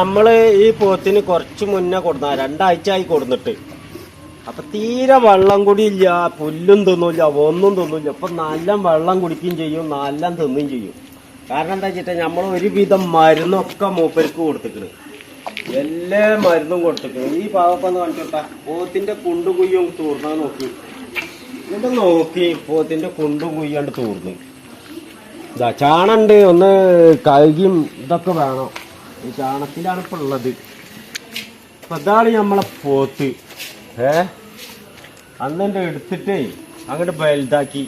നമ്മൾ ഈ പോത്തിന് കുറച്ച് മുന്നേ കൊടുന്ന രണ്ടാഴ്ച ആയി കൊടുന്നിട്ട്. അപ്പൊ തീരെ വെള്ളം കുടിയില്ല പുല്ലും തിന്നില്ല ഒന്നും തിന്നില്ല. അപ്പൊ നല്ല വെള്ളം കുടിക്കുകയും ചെയ്യും നല്ല തിന്നുകയും ചെയ്യും. കാരണം എന്താ വെച്ചിട്ട് നമ്മൾ ഒരുവിധം മരുന്നൊക്കെ മൂപ്പർക്ക് കൊടുത്തിക്കണ്. എല്ലാ മരുന്നും കൊടുത്തിക്കണ്. ഈ പാവപ്പം ഒന്ന് കാണിച്ചോട്ടാ പോത്തിന്റെ കുണ്ടും കുയ്യും തൂർന്നാ നോക്കി. എന്നിട്ട് നോക്കി പോത്തിന്റെ കുണ്ടും കുയ്യാണ്ട് തൂർന്ന്. ഇതാ ചാണുണ്ട് ഒന്ന് കഴുകിയും ഇതൊക്കെ വേണം. ഈ ചാണത്തിലാണ് ഇപ്പൊ ഉള്ളത് അപ്പം ഇതാണ് നമ്മളെ പോത്ത്. ഏ? അന്നെന്റെ എടുത്തിട്ടേ അങ്ങോട്ട് വലുതാക്കി.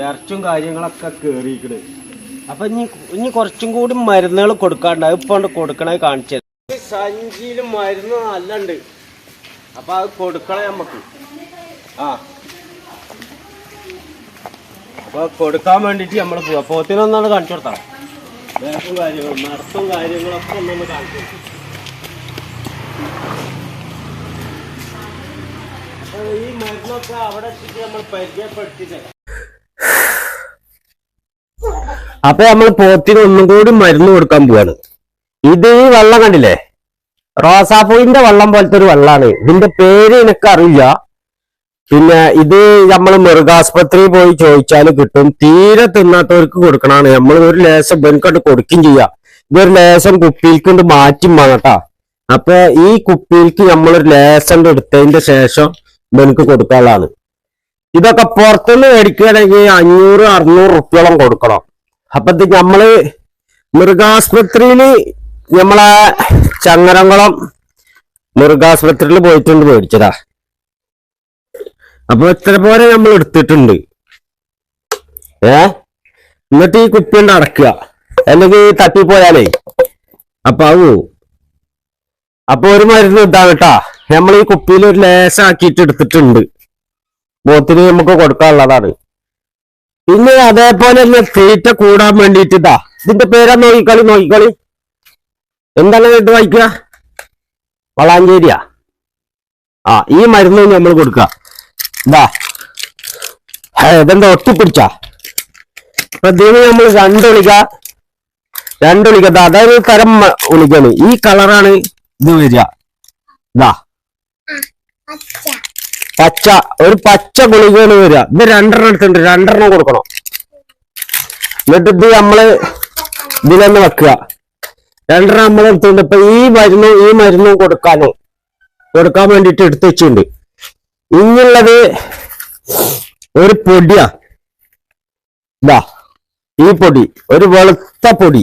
ഇറച്ചും കാര്യങ്ങളൊക്കെ കേറിയിക്കണ്. അപ്പൊ ഇനി ഇനി കുറച്ചും കൂടി മരുന്നുകൾ കൊടുക്കാണ്ട് അത് ഇപ്പൊ കൊടുക്കണേ കാണിച്ചത്. സഞ്ചിയിൽ മരുന്ന് നല്ല ഉണ്ട് അപ്പൊ അത് കൊടുക്കണേ നമുക്ക് ആ. അപ്പൊ കൊടുക്കാൻ വേണ്ടിട്ട് നമ്മൾ പോവാ. പോത്തിനൊന്നാണ് കാണിച്ചു കൊടുത്താ കാണിച്ചു. ഈ നമ്മൾ അപ്പൊ നമ്മൾ പോത്തിന് ഒന്നും കൂടി മരുന്ന് കൊടുക്കാൻ പോവാണ്. ഇത് ഈ വെള്ളം കണ്ടില്ലേ? റോസാപ്പൂവിന്റെ വെള്ളം പോലത്തെ ഒരു വെള്ളമാണ് ഇതിന്റെ പേര് എനിക്ക് അറിയില്ല പിന്നെ ഇത് നമ്മൾ മൃഗാസ്പത്രി പോയി ചോദിച്ചാൽ കിട്ടും. തീരെ തിന്നാത്തവർക്ക് കൊടുക്കണാണ്. നമ്മൾ ഒരു ലേശം ബെൻകട്ട് കൊടുക്കുകയും ചെയ്യാം. ഇതൊരു ലേശം കുപ്പിയിൽക്ക് മാറ്റി വേണട്ടാ അപ്പൊ ഈ കുപ്പിയിൽക്ക് നമ്മളൊരു ലേശം എടുത്തതിന്റെ ശേഷം ബെൻക്ക് കൊടുക്കാനുള്ളതാണ്. ഇതൊക്കെ പുറത്തുനിന്ന് മേടിക്കുകയാണെങ്കിൽ അഞ്ഞൂറ് അറുന്നൂറ് റുപ്യോളം കൊടുക്കണം. അപ്പൊ ഇത് നമ്മൾ മൃഗാസ്പത്രിയിൽ നമ്മളെ ചങ്ങരംകുളം മൃഗാസ്പത്രിയിൽ പോയിട്ടുണ്ട് മേടിച്ചതാ. അപ്പൊ എത്ര പോലെ നമ്മൾ എടുത്തിട്ടുണ്ട്. ഏ? എന്നിട്ട് ഈ കുപ്പി കൊണ്ട് അടക്കുക അല്ലെങ്കിൽ തട്ടിപ്പോയാലേ അപ്പൊ ആവൂ അപ്പൊ ഒരു മരുന്ന് ഇതാണ് കേട്ടാ. നമ്മൾ ഈ കുപ്പിയിൽ ഒരു ലേശാക്കിയിട്ട് എടുത്തിട്ടുണ്ട്. ബോത്തിന് നമുക്ക് കൊടുക്കാനുള്ളതാണ്. പിന്നെ അതേപോലെ തന്നെ തീറ്റ കൂടാൻ വേണ്ടിയിട്ട് ഇതാ. ഇതിന്റെ പേരാ നോക്കിക്കളി നോക്കിക്കളി. എന്താണ് കേട്ട് വായിക്കുക? വളാഞ്ചേരിയാ. ആ ഈ മരുന്ന് നമ്മൾ കൊടുക്കുക. ഇതാ ഇതെന്താ ഒട്ടിപ്പിടിച്ച? അപ്പൊ ഇതിന് നമ്മൾ രണ്ട് ഉളിക രണ്ട് ഉളിക അതായത് തരം മ- ഈ കളറാണ് ഇത് വരിക. ഇതാ പച്ച. ഒരു പച്ച ഗുളികയാണ് വരിക. ഇത് രണ്ടെണ്ണം എടുത്തിട്ടുണ്ട്. രണ്ടെണ്ണം കൊടുക്കണം. എന്നിട്ട് ഇത് നമ്മൾ ഇതിലൊന്ന് വെക്കുക. രണ്ടെണ്ണം നമ്മൾ എടുത്തിട്ടുണ്ട്. ഇപ്പൊ ഈ മരുന്നും ഈ മരുന്നും കൊടുക്കാനോ കൊടുക്കാൻ വേണ്ടിട്ട് എടുത്തു വെച്ചിട്ടുണ്ട്. ഇനിയുള്ളത് ഒരു പൊടിയാ. ഇതാ ഈ പൊടി ഒരു വെളുത്ത പൊടി.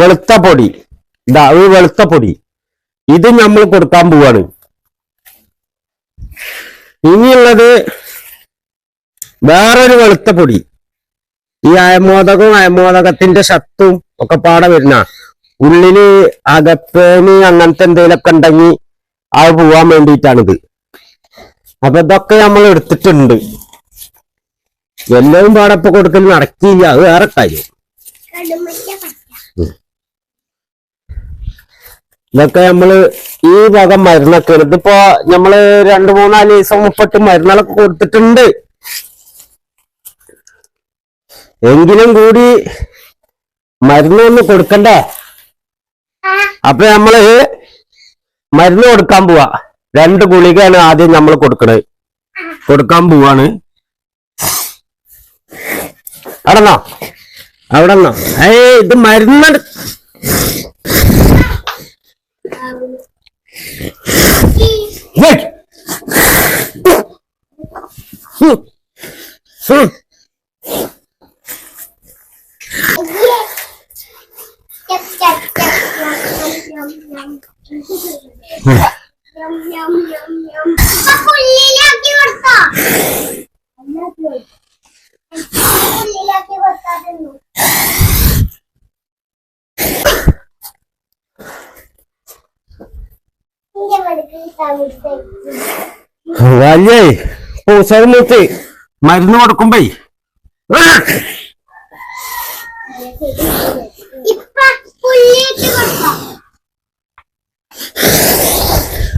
വെളുത്ത പൊടി. ഇതാ ഒരു വെളുത്ത പൊടി. ഇത് നമ്മൾ കൊടുക്കാൻ പോവാണ്. ഇനിയുള്ളത് വേറൊരു വെളുത്ത പൊടി. ഈ അയമോദകവും അയമോദകത്തിന്റെ ശത്തും ഒക്കെ പാടെ വരുന്ന. ഉള്ളിൽ അകപ്പേന് അങ്ങനത്തെ എന്തെങ്കിലുമൊക്കെ ഉണ്ടെങ്കിൽ അത് പോവാൻ വേണ്ടിയിട്ടാണിത്. അപ്പൊ ഇതൊക്കെ നമ്മൾ എടുത്തിട്ടുണ്ട്. എല്ലാം പാടപ്പ് കൊടുക്കൽ നടക്കില്ല. അത് വേറെ കാര്യം. ഇതൊക്കെ നമ്മൾ ഈ വക മരുന്നൊക്കെ ഇതിപ്പോ നമ്മൾ രണ്ടു മൂന്നാൽ ദിവസം മുപ്പട്ട് മരുന്നുകളൊക്കെ കൊടുത്തിട്ടുണ്ട്. എങ്കിലും കൂടി മരുന്നൊന്ന് കൊടുക്കണ്ടേ? അപ്പൊ നമ്മൾ മരുന്ന് കൊടുക്കാൻ പോവാ. രണ്ട് ഗുളികയാണ് ആദ്യം നമ്മൾ കൊടുക്കണത് കൊടുക്കാൻ പോവാണ്. അവിടെന്നോ? അവിടെന്നോ? ഏ ഇത് മരുന്ന്. പുള്ളിയിലാക്കി വലിയേ പൂസമുത്ത് മരുന്ന് കൊടുക്കുമ്പേ.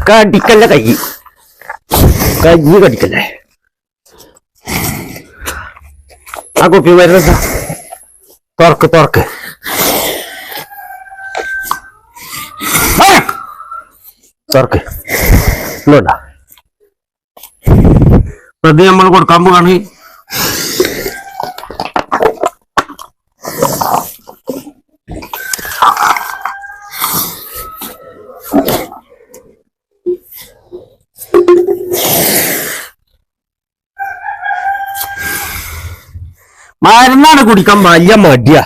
കടിക്കല്ല കൈ. കൈ കടിക്കല്ലേ. ആ കുപ്പി മരുന്ന് തുറക്ക് തുറക്ക്. തുറക്ക് ഇങ്ങോട്ടാ പ്രതി നമ്മൾ കൊടുക്കാൻ പോവാണ്. മരുന്നാണ് കുടിക്കാൻ വലിയ മടിയാ.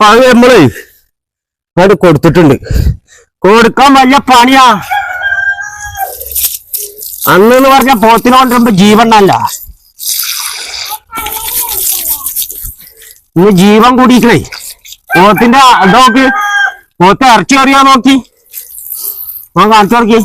അത് നമ്മൾ അത് കൊടുത്തിട്ടുണ്ട്. കൊടുക്കാൻ വലിയ പണിയാ? അന്നെന്ന് പറഞ്ഞ പോത്തിനെ ജീവൻ അല്ല ഇന്ന് ജീവൻ കൂടിയിട്ടേ പോത്തിന്റെ നോക്ക്. പോത്ത് ഇറച്ചി അറിയാൻ നോക്കി. ഓ കാണിച്ചു നോക്കി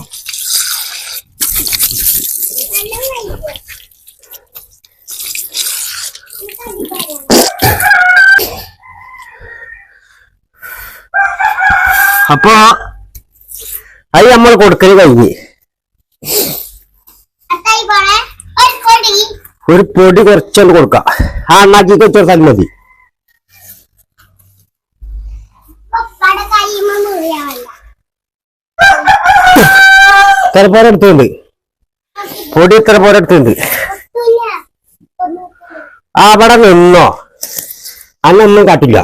അപ്പൊ അത് നമ്മൾ കൊടുക്കൽ കഴിഞ്ഞ്. ഒരു പൊടി. കുറച്ചുകൊണ്ട് കൊടുക്കാം. ആ അണ്ണാക്കി വെച്ചാൽ മതി. ഇത്ര പോലെ എടുത്തുണ്ട് പൊടി ഇത്ര പോലെ എടുത്തുണ്ട് ആ അവിടെ നിന്നോ. അന്നൊന്നും കാട്ടില്ല.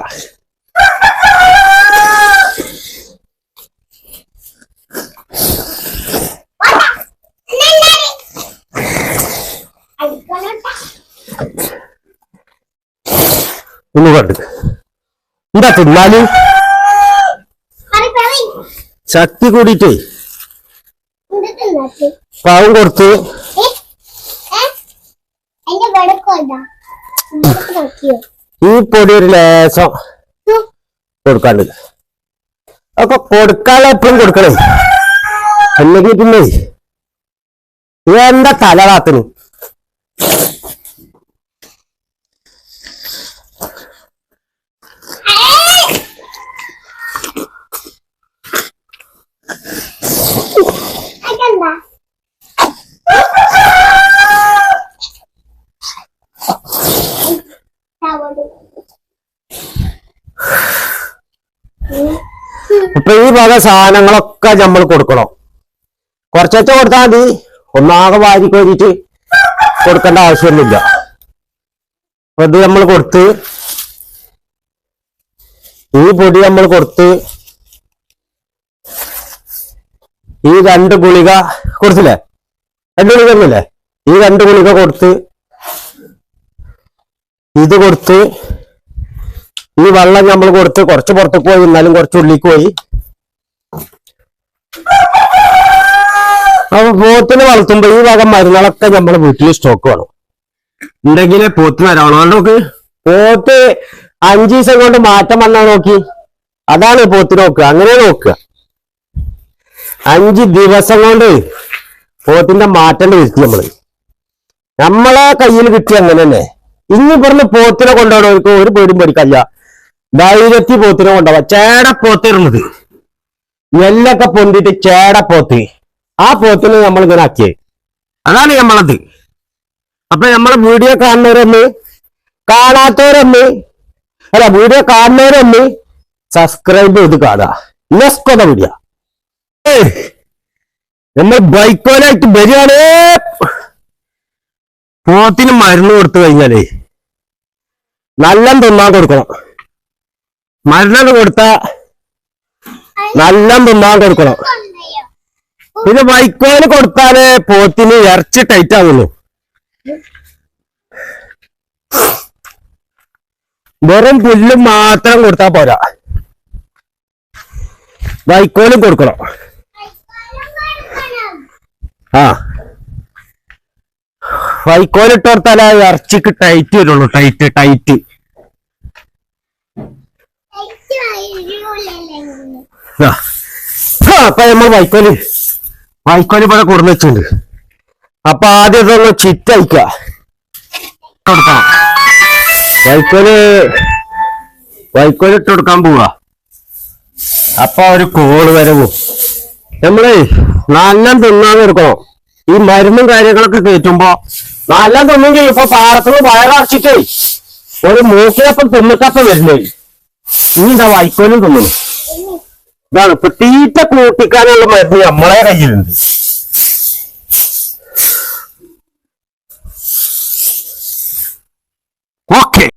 ഇന്ന് കണ്ട്. എന്താ തിന്നാൽ? ശക്തി കൂടിയിട്ടേ. പാവം കൊടുത്ത്. ഈ പൊടി ഒരു ലേശം. കൊടുക്കാണ്ട്. അപ്പൊ കൊടുക്കാനുള്ള എപ്പോഴും കൊടുക്കണേ. അല്ലെങ്കിൽ പിന്നെ എന്താ തല കാത്തിന്? ഇപ്പൊ ഈ വക സാധനങ്ങളൊക്കെ നമ്മൾ കൊടുക്കണം. കുറച്ചൊക്കെ കൊടുത്താൽ മതി. ഒന്നാകെ വാരി കോരിയിട്ട് കൊടുക്കേണ്ട ആവശ്യമൊന്നുമില്ല. അപ്പൊ ഇത് നമ്മൾ കൊടുത്ത് ഈ പൊടി നമ്മൾ കൊടുത്ത് ഈ രണ്ട് ഗുളിക കൊടുത്തില്ലേ? രണ്ട് ഗുളിക ഒന്നുമില്ലേ? ഈ രണ്ട് ഗുളിക കൊടുത്ത് ഇത് കൊടുത്ത് ഈ വെള്ളം നമ്മൾ കൊടുത്ത് കുറച്ച് പുറത്തേക്ക് പോയി എന്നാലും കുറച്ച് ഉള്ളിലേക്ക് പോയി. അപ്പൊ പോത്തിന് വളർത്തുമ്പോ ഈ വക മരുന്നുകളൊക്കെ നമ്മൾ വീട്ടിൽ സ്റ്റോക്ക് വേണം. ഉണ്ടെങ്കിലേ പോത്ത് വരാണോ നോക്ക്? പോത്ത് അഞ്ചു ദിവസം കൊണ്ട് മാറ്റം വന്നാ നോക്കി. അതാണ് പോത്ത് നോക്കുക. അങ്ങനെ നോക്കുക. അഞ്ച് ദിവസം കൊണ്ട് പോത്തിന്റെ മാറ്റം വരുത്തി നമ്മൾ. നമ്മളെ കയ്യിൽ കിട്ടി അങ്ങനെ തന്നെ. ഇനി പറഞ്ഞ പോത്തിനെ കൊണ്ടുപോകണവർക്ക് ഒരു പേടിയും പേടിക്കല്ല. ധൈര്യത്തി പോത്തിനെ കൊണ്ടുപോവാ. ചേടപ്പോത്തിരുന്നത് എല്ലൊക്കെ പൊന്തിട്ട് ചേടപ്പോത്ത് ആ പോത്തിനെ നമ്മൾ ഇങ്ങനെ ആക്കിയത് അതാണ് നമ്മളത്. അപ്പൊ നമ്മളെ വീഡിയോ കാണുന്നവരൊന്ന് കാണാത്തവരൊന്ന് അല്ല വീഡിയോ കാണുന്നവരൊന്ന് സബ്സ്ക്രൈബ് ചെയ്ത് കാണുക. വീഡിയോ നമ്മൾ ബൈക്കോലായിട്ട് വരികയാണേ. പോത്തിന് മരുന്ന് കൊടുത്തു കഴിഞ്ഞാലേ നല്ല തിന്നാൻ കൊടുക്കണം. മരുന്ന് കൊടുത്ത നല്ല തിന്നാൻ കൊടുക്കണം. പിന്നെ വൈക്കോൽ കൊടുത്താലേ പോത്തിന് ഇറച്ചി ടൈറ്റ് ആവുള്ളൂ. വെറും പുല്ലും മാത്രം കൊടുത്താ പോരാ. വൈക്കോലും കൊടുക്കണം. ആ. വൈക്കോലിട്ട് കൊടുത്താലേ ഇറച്ചിക്ക് ടൈറ്റ് വരുള്ളൂ ടൈറ്റ് ടൈറ്റ് അപ്പൊ നമ്മൾ വൈക്കോൽ. വൈക്കോൽ ഇവിടെ കൊടുന്ന് വെച്ചിട്ടുണ്ട്. അപ്പൊ ആദ്യം ഇതൊന്ന് ചിറ്റയക്ക കൊടുക്കണം. വൈക്കോൽ വൈക്കോൽ ഇട്ട് കൊടുക്കാൻ പോവാ. അപ്പൊ ഒരു കോൾ വരവും നമ്മളെ നല്ല തിന്നാന്ന് കൊടുക്കണം ഈ മരുന്നും കാര്യങ്ങളൊക്കെ കയറ്റുമ്പോ നല്ല തിന്നും ചെയ്യും ഇപ്പൊ പാടത്തുനിന്ന് വയറടച്ചിട്ടേ ഒരു മൂക്കിലപ്പം തിന്നിട്ടപ്പം വരുന്നേ. ഇനി എന്താ വൈക്കോലും തിന്നു ഇതാണ് ഇപ്പൊ തീറ്റ കൂട്ടിക്കാനുള്ള മരുന്ന് നമ്മളെ കയ്യിലുണ്ട്. ഓക്കെ.